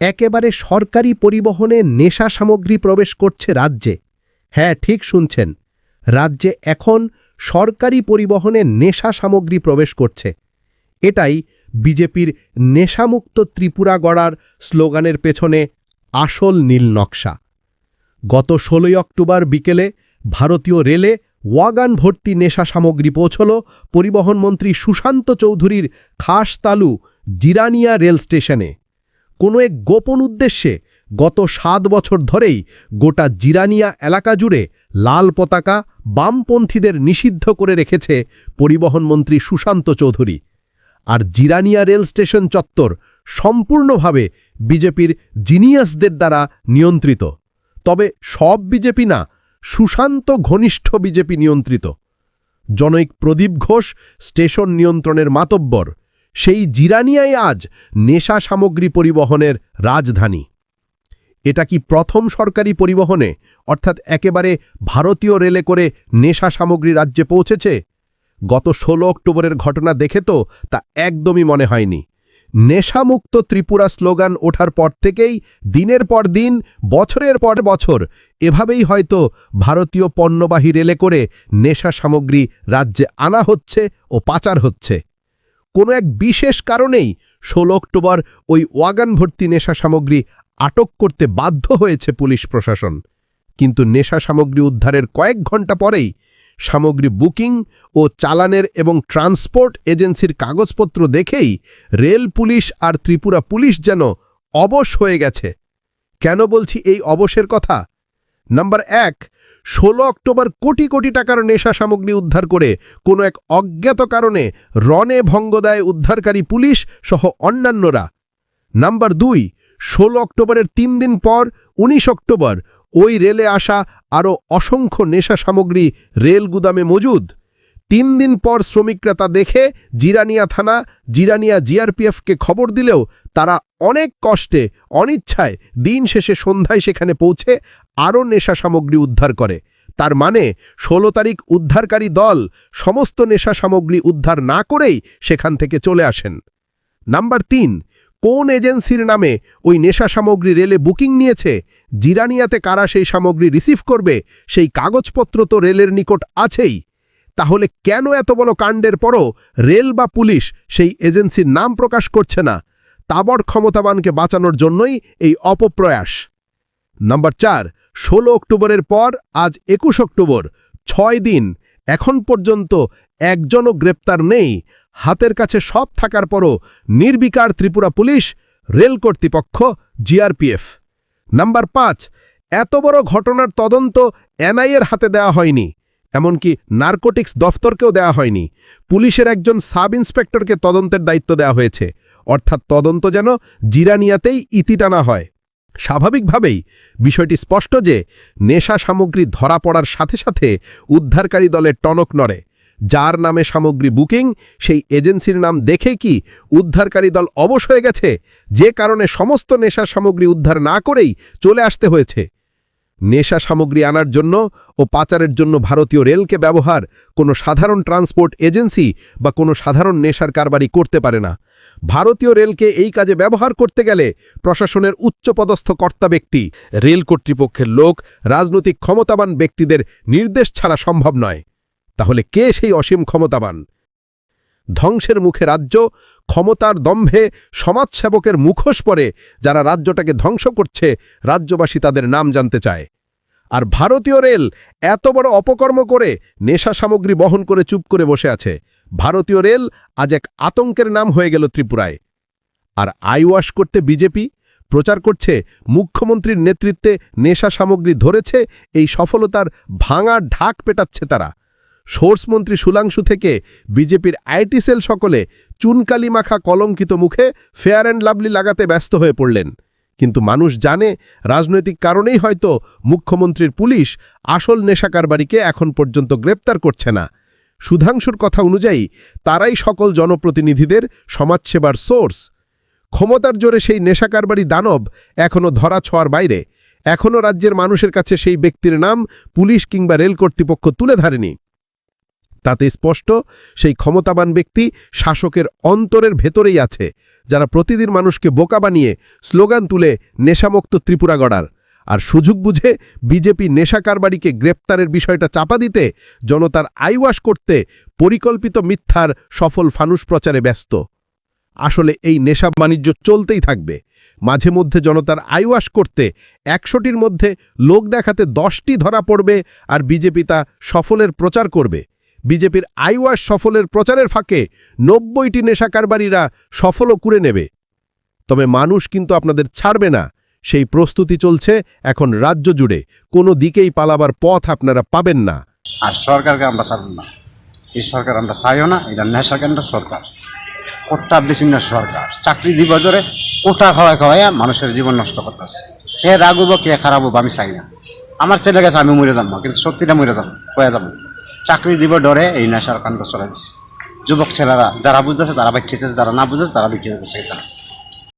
একেবারে সরকারি পরিবহনে নেশা সামগ্রী প্রবেশ করছে রাজ্যে। হ্যাঁ ঠিক শুনছেন। রাজ্যে এখন সরকারি পরিবহনে নেশা সামগ্রী প্রবেশ করছে। এটাই বিজেপির নেশামুক্ত ত্রিপুরা গড়ার স্লোগানের পেছনে আসল নীল নকশা। গত ষোলোই অক্টোবর বিকেলে ভারতীয় রেলে ওয়াগান ভর্তি নেশা সামগ্রী পৌঁছল পরিবহনমন্ত্রী সুশান্ত চৌধুরীর খাস তালু জিরানিয়া রেল স্টেশনে। কোনো এক গোপন উদ্দেশ্যে গত সাত বছর ধরেই গোটা জিরানিয়া এলাকা জুড়ে লাল পতাকা বামপন্থীদের নিষিদ্ধ করে রেখেছে পরিবহনমন্ত্রী সুশান্ত চৌধুরী। আর জিরানিয়া রেল স্টেশন চত্বর সম্পূর্ণভাবে বিজেপির জিনিয়াসদের দ্বারা নিয়ন্ত্রিত। তবে সব বিজেপি না, সুশান্ত ঘনিষ্ঠ বিজেপি নিয়ন্ত্রিত। জনৈক প্রদীপ ঘোষ স্টেশন নিয়ন্ত্রণের মাতব্বর। সেই জিরানিয়ায় আজ নেশা সামগ্রী পরিবহনের রাজধানী। এটা কি প্রথম সরকারি পরিবহনে, অর্থাৎ একেবারে ভারতীয় রেলে করে নেশা সামগ্রী রাজ্যে পৌঁছেছে? গত ষোলো অক্টোবরের ঘটনা দেখে তো তা একদমই মনে হয়নি। নেশামুক্ত ত্রিপুরা স্লোগান ওঠার পর থেকেই দিনের পর দিন, বছরের পর বছর এভাবেই হয়তো ভারতীয় পণ্যবাহী রেলে করে নেশা সামগ্রী রাজ্যে আনা হচ্ছে ও পাচার হচ্ছে। কোনো এক বিশেষ কারণেই ষোলো অক্টোবর ওই ওয়াগান ভর্তি নেশা সামগ্রী আটক করতে বাধ্য হয়েছে পুলিশ প্রশাসন। কিন্তু নেশা সামগ্রী উদ্ধারের কয়েক ঘণ্টা পরেই সামগ্রী বুকিং ও চালানের এবং ট্রান্সপোর্ট এজেন্সির কাগজপত্র দেখেই রেল পুলিশ আর ত্রিপুরা পুলিশ যেন অবশ হয়ে গেছে। কেন বলছি এই অবশের কথা? নাম্বার এক ষোলো অক্টোবর কোটি কোটি টাকার নেশা সামগ্রী উদ্ধার করে কোনো এক অজ্ঞাত কারণে রনে ভঙ্গ দেয় উদ্ধারকারী পুলিশ সহ অন্যান্যরা। নাম্বার দুই, ষোলো অক্টোবরের তিন দিন পর ১৯ অক্টোবর ওই রেলে আসা আরও অসংখ্য নেশা সামগ্রী রেল গুদামে মজুদ। তিন দিন পর শ্রমিকরা তা দেখে জিরানিয়া থানা, জিরানিয়া জিআরপিএফকে খবর দিলেও অনেক কষ্টে, অনিচ্ছায় দিন শেষে সন্ধ্যায় সেখানে পৌঁছে আরও নেশা সামগ্রী উদ্ধার করে। তার মানে ষোলো তারিখ উদ্ধারকারী দল সমস্ত নেশা সামগ্রী উদ্ধার না করেই সেখান থেকে চলে আসেন। নাম্বার তিন, কোন এজেন্সির নামে ওই নেশা সামগ্রী রেলে বুকিং নিয়েছে? জিরানিয়াতে কারা সেই সামগ্রী রিসিভ করবে? সেই কাগজপত্র তো রেলের নিকট আছেই। তাহলে কেন এত বড় কাণ্ডের পরও রেল বা পুলিশ সেই এজেন্সির নাম প্রকাশ করছে না? তাবড় ক্ষমতাবানকে বাঁচানোর জন্যই এই অপপ্রয়াস। নাম্বার চার, ষোলো অক্টোবরের পর, আজ একুশ অক্টোবর, ছয় দিন, এখন পর্যন্ত একজনও গ্রেপ্তার নেই। হাতের কাছে সব থাকার পরও নির্বিকার ত্রিপুরা পুলিশ, রেল কর্তৃপক্ষ, জিআরপিএফ। নাম্বার পাঁচ, এত বড় ঘটনার তদন্ত এনআইএর হাতে দেওয়া হয়নি, এমনকি নার্কোটিক্স দফতরকেও দেওয়া হয়নি। পুলিশের একজন সাব ইন্সপেক্টরকে তদন্তের দায়িত্ব দেওয়া হয়েছে। অর্থাৎ তদন্ত যেন জিরানিয়াতেই ইতি টানা হয়। স্বাভাবিকভাবেই বিষয়টি স্পষ্ট যে নেশা সামগ্রী ধরা পড়ার সাথে সাথে উদ্ধারকারী দলের টনক নড়ে। যার নামে সামগ্রী বুকিং, সেই এজেন্সির নাম দেখে কি উদ্ধারকারী দল অবশ হয়ে গেছে? যে কারণে সমস্ত নেশার সামগ্রী উদ্ধার না করেই চলে আসতে হয়েছে। নেশা সামগ্রী আনার জন্য ও পাচারের জন্য ভারতীয় রেলকে ব্যবহার কোনো সাধারণ ট্রান্সপোর্ট এজেন্সি বা কোনো সাধারণ নেশার কারবারি করতে পারে না। ভারতীয় রেলকে এই কাজে ব্যবহার করতে গেলে প্রশাসনের উচ্চপদস্থ কর্তা ব্যক্তি, রেল কর্তৃপক্ষের লোক, রাজনৈতিক ক্ষমতাবান ব্যক্তিদের নির্দেশ ছাড়া সম্ভব নয়। তাহলে কে সেই অসীম ক্ষমতাবান? ধ্বংসের মুখে রাজ্য, ক্ষমতার দম্ভে সমাজসেবকের মুখোশ পরে যারা রাজ্যটাকে ধ্বংস করছে, রাজ্যবাসী তাদের নাম জানতে চায়। আর ভারতীয় রেল এত বড় অপকর্ম করে নেশা সামগ্রী বহন করে চুপ করে বসে আছে। ভারতীয় রেল আজ এক আতঙ্কের নাম হয়ে গেল ত্রিপুরায়। আর আইওয়াশ করতে বিজেপি, প্রচার করছে, মুখ্যমন্ত্রীর নেতৃত্বে নেশা সামগ্রী ধরেছে, এই সফলতার ভাঙা ঢাক পেটাচ্ছে তারা। সোর্সমন্ত্রী সুলাংশু থেকে বিজেপির আইটি সেল সকলে চুনকালি মাখা কলঙ্কিত মুখে ফেয়ার অ্যান্ড লাভলি লাগাতে ব্যস্ত হয়ে পড়লেন। কিন্তু মানুষ জানে, রাজনৈতিক কারণেই হয়তো মুখ্যমন্ত্রীর পুলিশ আসল নেশাকারবারিকে এখন পর্যন্ত গ্রেপ্তার করছে না। সুধাংশুর কথা অনুযায়ী, তারাই সকল জনপ্রতিনিধিদের সমাজসেবার সোর্স। ক্ষমতার জোরে সেই নেশাকারবারি দানব এখনও ধরা ছোঁয়ার বাইরে। এখনও রাজ্যের মানুষের কাছে সেই ব্যক্তির নাম পুলিশ কিংবা রেল কর্তৃপক্ষ তুলে ধরেনি। তাতে স্পষ্ট সেই ক্ষমতাবান ব্যক্তি শাসকের অন্তরের ভেতরেই আছে, যারা প্রতিদিন মানুষকে বোকা বানিয়ে স্লোগান তুলে নেশামুক্ত ত্রিপুরা গড়ার। আর সুযোগ বুঝে বিজেপি নেশা কারবারিকে গ্রেপ্তারের বিষয়টা চাপা দিতে জনতার আইওয়াশ করতে পরিকল্পিত মিথ্যার সফল ফানুষ প্রচারে ব্যস্ত। আসলে এই নেশা বাণিজ্য চলতেই থাকবে। মাঝে মধ্যে জনতার আইওয়াশ করতে একশোটির মধ্যে লোক দেখাতে দশটি ধরা পড়বে আর বিজেপি তা সফলের প্রচার করবে। বিজেপির আইওয়াশ সফলের প্রচারের ফাঁকে নব্বইটি নেশা কারবারিরা সফলও করে নেবে। তবে মানুষ কিন্তু আপনাদের ছাড়বে না। সেই প্রস্তুতি চলছে এখন রাজ্য জুড়ে। কোনো দিকেই পালাবার পথ আপনারা পাবেন না। আর সরকারকে আমরা ছাড়ব না। এই সরকার আমরা চাইও না, এটা নেশা কেন্দ্র সরকার। কোটা বিচ্ছিন্ন সরকার। চাকরি দিব ধরে কোটা খাওয়াই খাওয়াই মানুষের জীবন নষ্ট করতেছে। কে রাগুব, কে খারাপ হব আমি চাই না। আমার ছেলে গেছে আমি মরে যাব, কিন্তু সত্যিটা মরে যাব হয়ে যাব? চাকরি দিব ডরে এই নেশার কাণ্ড চলে যুবক ছেলেরা, যারা বুঝতেছে তারা বাচ্চাতেছে যারা না বুঝতেছে তারা বিক্রি যেতেছে